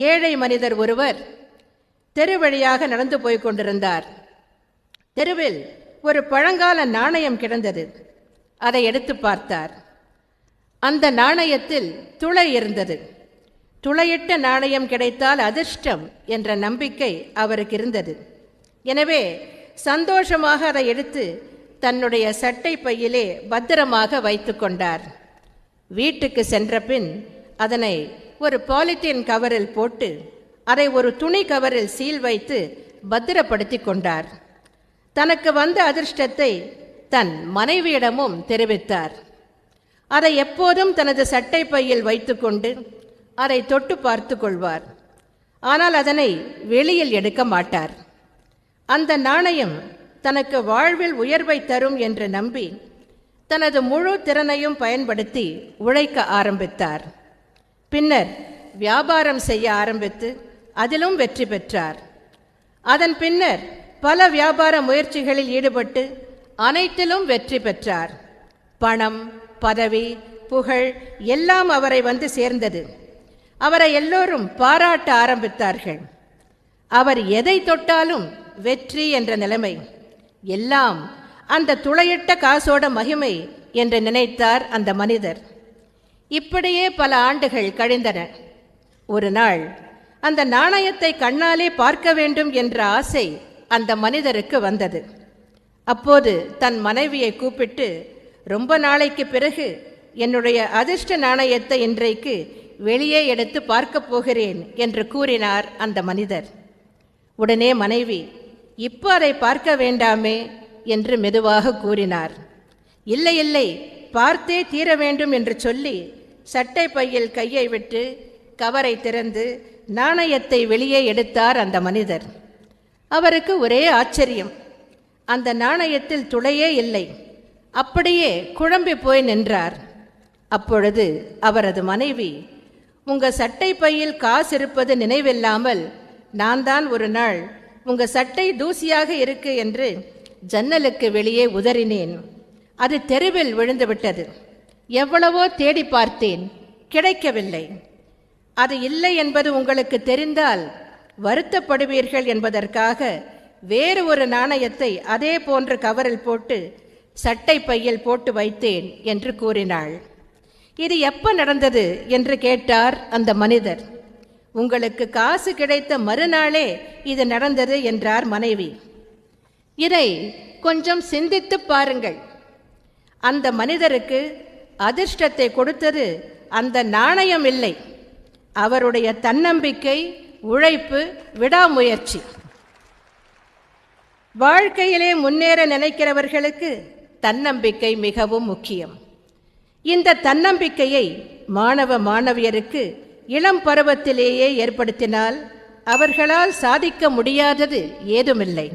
ஏழை மனிதர் ஒருவர் தெரு வழியாக நடந்து போய் கொண்டிருந்தார். தெருவில் ஒரு பழங்கால நாணயம் கிடந்தது. அதை எடுத்து பார்த்தார். அந்த நாணயத்தில் துளை இருந்தது. துளையிட்ட நாணயம் கிடைத்தால் அதிர்ஷ்டம் என்ற நம்பிக்கை அவருக்கு இருந்தது. எனவே சந்தோஷமாக அதை எடுத்து தன்னுடைய சட்டை பையிலே பத்திரமாக வைத்து கொண்டார். வீட்டுக்கு சென்ற பின் அதனை ஒரு பாலித்தீன் கவரில் போட்டு அதை ஒரு துணி கவரில் சீல் வைத்து பத்திரப்படுத்தி கொண்டார். தனக்கு வந்த அதிர்ஷ்டத்தை தன் மனைவியிடமும் தெரிவித்தார். அதை எப்போதும் தனது சட்டை பையில் வைத்துக்கொண்டு அதை தொட்டு பார்த்து கொள்வார். ஆனால் அதனை வெளியில் எடுக்க மாட்டார். அந்த நாணயம் தனக்கு வாழ்வில் உயர்வை தரும் என்று நம்பி தனது முழு திறனையும் பயன்படுத்தி உழைக்க ஆரம்பித்தார். பின்னர் வியாபாரம் செய்ய ஆரம்பித்து அதிலும் வெற்றி பெற்றார். அதன் பின்னர் பல வியாபார முயற்சிகளில் ஈடுபட்டு அனைத்திலும் வெற்றி பெற்றார். பணம் பதவி புகழ் எல்லாம் அவரை வந்து சேர்ந்தது. அவரை எல்லோரும் பாராட்ட ஆரம்பித்தார்கள். அவர் எதை தொட்டாலும் வெற்றி என்ற நிலைமை எல்லாம் அந்த துளையிட்ட காசோட மகிமை என்று நினைத்தார் அந்த மனிதர். இப்படியே பல ஆண்டுகள் கழிந்தன. ஒரு நாள் அந்த நாணயத்தை கண்ணாலே பார்க்க வேண்டும் என்ற ஆசை அந்த மனிதருக்கு வந்தது. அப்போது தன் மனைவியை கூப்பிட்டு ரொம்ப நாளைக்கு பிறகு என்னுடைய அதிர்ஷ்ட நாணயத்தை இன்றைக்கு வெளியே எடுத்து பார்க்கப் போகிறேன் என்று கூறினார் அந்த மனிதர். உடனே மனைவி இப்போ அதை பார்க்க வேண்டாமே என்று மெதுவாக கூறினார். இல்லை இல்லை பார்த்தே தீர வேண்டும் என்று சொல்லி சட்டை பையில் கையை விட்டு கவரை திறந்து நாணயத்தை வெளியே எடுத்தார் அந்த மனிதர். அவருக்கு ஒரே ஆச்சரியம். அந்த நாணயத்தில் துளையே இல்லை. அப்படியே குழம்பி போய் நின்றார். அப்பொழுது அவரது மனைவி உங்க சட்டை பையில் காசு இருப்பது நினைவில்லாமல் நான் தான் ஒரு நாள் உங்க சட்டை தூசியாக இருக்கு என்று ஜன்னலுக்கு வெளியே உதறினேன். அது தெருவில் விழுந்துவிட்டது எவ்வளவோ தேடி பார்த்தேன். கிடைக்கவில்லை. அது இல்லை என்பது உங்களுக்கு தெரிந்தால் வருத்தப்படுவீர்கள் என்பதற்காக வேறு ஒரு நாணயத்தை அதே போன்ற கவரில் போட்டு சட்டை பையில் போட்டு வைத்தேன் என்று கூறினாள். இது எப்போ நடந்தது என்று கேட்டார் அந்த மனிதர். உங்களுக்கு காசு கிடைத்த மறுநாளே இது நடந்தது என்றார் மனைவி. இதை கொஞ்சம் சிந்தித்து பாருங்கள். அந்த மனிதருக்கு அதிர்ஷ்டத்தை கொடுத்தது அந்த நாணயம் இல்லை. அவருடைய தன்னம்பிக்கை உழைப்பு விடாமுயற்சி. வாழ்க்கையிலே முன்னேற நினைக்கிறவர்களுக்கு தன்னம்பிக்கை மிகவும் முக்கியம். இந்த தன்னம்பிக்கையை மாணவ மாணவியருக்கு இளம் பருவத்திலேயே ஏற்படுத்தினால் அவர்களால் சாதிக்க முடியாதது ஏதுமில்லை.